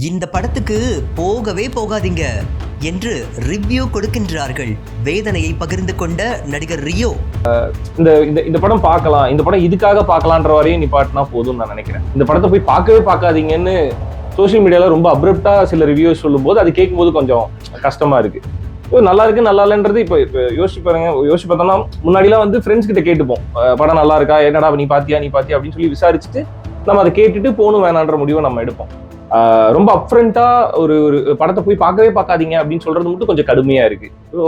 இந்த படத்துக்கு போகவே போகாதீங்க என்று ரிவ்யூ கொடுக்கின்றார்கள். வேதனையை பகிர்ந்து கொண்ட நடிகர் ரியோ. இந்த இந்த இந்த படம் பார்க்கலாம். இந்த படம் இதுக்காக பார்க்கலான்ற வரையும் நிப்பாட்டினா போதும்னு நான் நினைக்கிறேன். இந்த படத்தை போய் பார்க்கவே பார்க்காதீங்கன்னு சோஷியல் மீடியால ரொம்ப அப்ரப்டா சில ரிவ்யூஸ் சொல்லும்போது அது கேட்கும்போது கொஞ்சம் கஷ்டமா இருக்கு. நல்லா இருக்கு நல்லா இல்லைன்றது இப்போ இப்போ யோசிச்சு பாருங்க. யோசிச்சு பார்த்தோம்னா முன்னாடிலாம் வந்து ஃப்ரெண்ட்ஸ் கிட்ட கேட்டுப்போம். படம் நல்லா இருக்கா? என்னடா நீ பாத்தியா நீ பாத்தியா அப்படின்னு சொல்லி விசாரிச்சுட்டு நம்ம அதை கேட்டுட்டு போகணும் வேணான்ற முடிவை நம்ம எடுப்போம். ரொம்ப அப்ரண்டா ஒரு ஒரு படத்தை போய் பார்க்கவே பார்க்காதீங்க அப்படின்னு சொல்றது மட்டும் கொஞ்சம் கடுமையா இருக்கு. ஸோ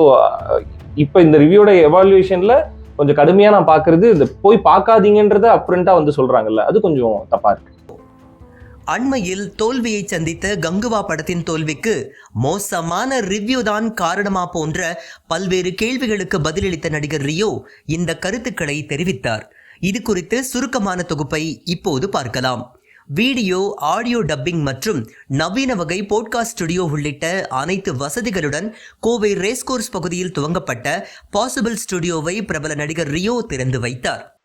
இப்போ இந்த ரிவ்யூட எவால்யூஷன்ல கொஞ்சம் கடுமையா நான் பாக்குறது இந்த போய் பார்க்காதீங்கன்றத அப்ரண்டா வந்து சொல்றாங்கல்ல அது கொஞ்சம் தப்பா இருக்கு. அண்மையில் தோல்வியை சந்தித்த கங்குவா படத்தின் தோல்விக்கு மோசமான ரிவ்யூ தான் காரணமா போன்ற பல்வேறு கேள்விகளுக்கு பதிலளித்த நடிகர் ரியோ இந்த கருத்துக்களை தெரிவித்தார். இது குறித்து சுருக்கமான தொகுப்பை இப்போது பார்க்கலாம். வீடியோ ஆடியோ டப்பிங் மற்றும் நவீன வகை போட்காஸ்ட் ஸ்டுடியோ உள்ளிட்ட அனைத்து வசதிகளுடன் கோவை ரேஸ்கோர்ஸ் பகுதியில் துவங்கப்பட்ட பாசிபிள் ஸ்டுடியோவை பிரபல நடிகர் ரியோ திறந்து வைத்தார்.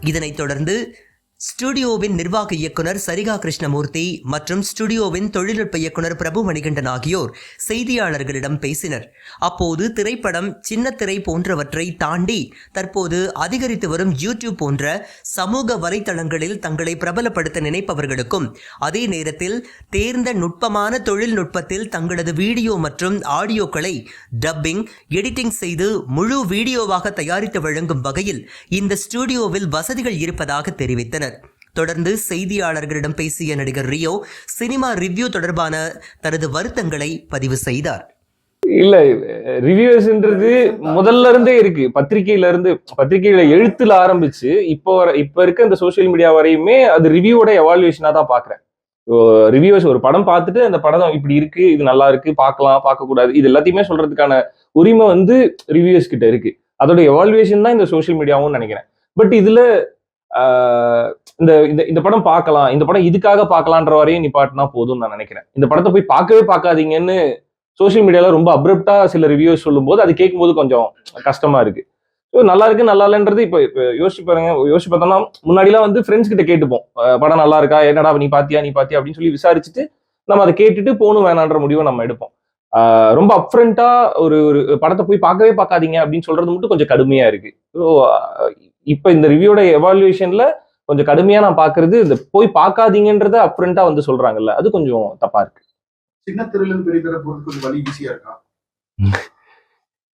இதனைத் தொடர்ந்து ஸ்டுடியோவின் நிர்வாக இயக்குனர் சரிகா கிருஷ்ணமூர்த்தி மற்றும் ஸ்டுடியோவின் தொழில்நுட்ப இயக்குனர் பிரபு மணிகண்டன் ஆகியோர் செய்தியாளர்களிடம் பேசினர். அப்போது திரைப்படம் சின்ன திரை போன்றவற்றை தாண்டி தற்போது அதிகரித்து வரும் யூடியூப் போன்ற சமூக வலைத்தளங்களில் தங்களை பிரபலப்படுத்த நினைப்பவர்களுக்கும் அதே நேரத்தில் தேர்ந்த நுட்பமான தொழில்நுட்பத்தில் தங்களது வீடியோ மற்றும் ஆடியோக்களை டப்பிங் எடிட்டிங் செய்து முழு வீடியோவாக தயாரித்து வழங்கும் வகையில் இந்த ஸ்டுடியோவில் வசதிகள் இருப்பதாக தெரிவித்தனர். தொடர்ந்து செய்தியாளர்களிடம் பேசிய நடிகர் ரியோ சினிமா ரிவ்யூ தொடர்பான தனது வருத்தங்களை பதிவு செய்தார். இல்ல ரிவ்யூஸ்ன்றது முதல்ல இருந்தே இருக்கு. பத்திரிகையில இருந்து பத்திரிகையில எழுத்துல ஆரம்பிச்சு இப்போ வர இப்ப இருக்க இந்த சோஷியல் மீடியா வரையுமே அது ரிவ்யூவோட எவால்யூஷனா தான் பாக்குறேன். ரிவ்யூஸ் ஒரு படம் பார்த்துட்டு அந்த படம் இப்படி இருக்கு இது நல்லா இருக்கு பார்க்கலாம் பார்க்க கூடாது இது எல்லாத்தையுமே சொல்றதுக்கான உரிமை வந்து ரிவ்யூஸ் கிட்ட இருக்கு. அதோட எவால்வேஷன் தான் இந்த சோஷியல் மீடியாவும் நினைக்கிறேன். பட் இதுல இந்த இந்த இந்த படம் பார்க்கலாம் இந்த படம் இதுக்காக பார்க்கலான்ற வரையும் நிப்பாட்டினா போதும்னு நான் நினைக்கிறேன். இந்த படத்தை போய் பார்க்கவே பார்க்காதீங்கன்னு சோஷியல் மீடியால ரொம்ப அப்ரப்டா சில ரிவ்யூஸ் சொல்லும்போது அது கேட்கும்போது கொஞ்சம் கஷ்டமா இருக்கு. ஸோ நல்லா இருக்கு நல்லா இல்லைன்றது இப்போ இப்போ யோசிச்சு பாருங்க யோசிச்சு பார்த்தோம்னா முன்னாடிலாம் வந்து ஃப்ரெண்ட்ஸ் கிட்ட கேட்டுப்போம். படம் நல்லா இருக்கா? என்னடா நீ பாத்தியா நீ பாத்தியா? அப்படின்னு சொல்லி விசாரிச்சுட்டு நம்ம அதை கேட்டுட்டு போகணும் வேணான்ற முடிவை நம்ம எடுப்போம். ரொம்ப அப்ரண்டா ஒரு ஒரு படத்தை போய் பார்க்கவே பார்க்காதீங்க அப்படின்னு சொல்றது மட்டும் கொஞ்சம் கடுமையா இருக்கு. ஸோ இப்போ இந்த ரிவ்யூட எவாலுவேஷன்ல கொஞ்சம் கடுமையா நான் பாக்குறது இந்த போய் பார்க்காதீங்கன்றத அப்ரண்டா வந்து சொல்றாங்கல்ல அது கொஞ்சம் தப்பா இருக்கு. சின்ன திரையிலிருந்து பெரிய திரை கொஞ்சம் வழி ஈஸியா இருக்கா?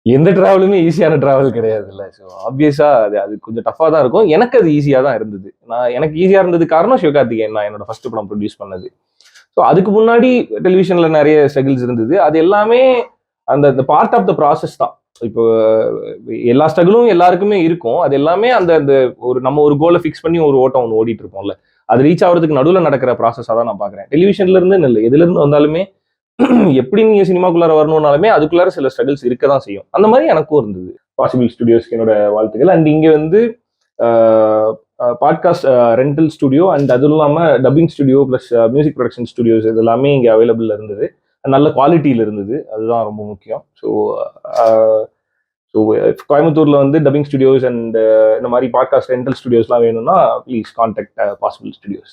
எந்த டிராவலுமே ஈஸியான டிராவல் கிடையாது இல்லை ஸோ ஆப்வியஸா அது அது கொஞ்சம் டஃபாக தான் இருக்கும். எனக்கு அது ஈஸியாக தான் இருந்தது. நான் எனக்கு ஈஸியாக இருந்தது காரணம் சிவகார்த்திகேயன் நான் என்னோட ஃபர்ஸ்ட் படம் ப்ரொடியூஸ் பண்ணது. ஸோ அதுக்கு முன்னாடி டெலிவிஷன்ல நிறைய ஸ்ட்ரகிள்ஸ் இருந்தது. அது எல்லாமே அந்த பார்ட் ஆஃப் த ப்ராசஸ் தான். இப்போ எல்லா ஸ்ட்ரகிளும் எல்லாருக்குமே இருக்கும். அது எல்லாமே அந்த அந்த ஒரு நம்ம ஒரு கோலை ஃபிக்ஸ் பண்ணி ஒரு ஓட்டம் ஒன்று ஓடிட்டு இருப்போம்ல. அது ரீச் ஆகிறதுக்கு நடுவில் நடக்கிற ப்ராசஸாக தான் நான் பார்க்குறேன். டெலிவிஷன்ல இருந்து இல்லை எதுல இருந்து வந்தாலுமே எப்படி நீங்க சினிமாக்குள்ளார வரணும்னாலுமே அதுக்குள்ளார சில ஸ்ட்ரகிள்ஸ் இருக்க தான் செய்யும். அந்த மாதிரி எனக்கும் இருந்தது. பாசிபிள் ஸ்டுடியோஸ்க்கு என்னோட வாழ்த்துக்கள். அண்ட் இங்கே வந்து பாட்காஸ்ட் ரெண்டல் ஸ்டுடியோ அண்ட் அதுவும் இல்லாமல் dubbing studio plus music production studios இது எல்லாமே இங்கே அவைலபிள் இருந்தது. நல்ல குவாலிட்டியில் இருந்தது. அதுதான் ரொம்ப முக்கியம். ஸோ ஸோ uh, கோயம்புத்தூரில் வந்து டப்பிங் ஸ்டுடியோஸ் அண்ட் இந்த மாதிரி பாட்காஸ்ட் ரெண்டல் ஸ்டுடியோஸ்லாம் வேணும்னா ப்ளீஸ் கான்டாக்ட் பாசிபிள் ஸ்டுடியோஸ்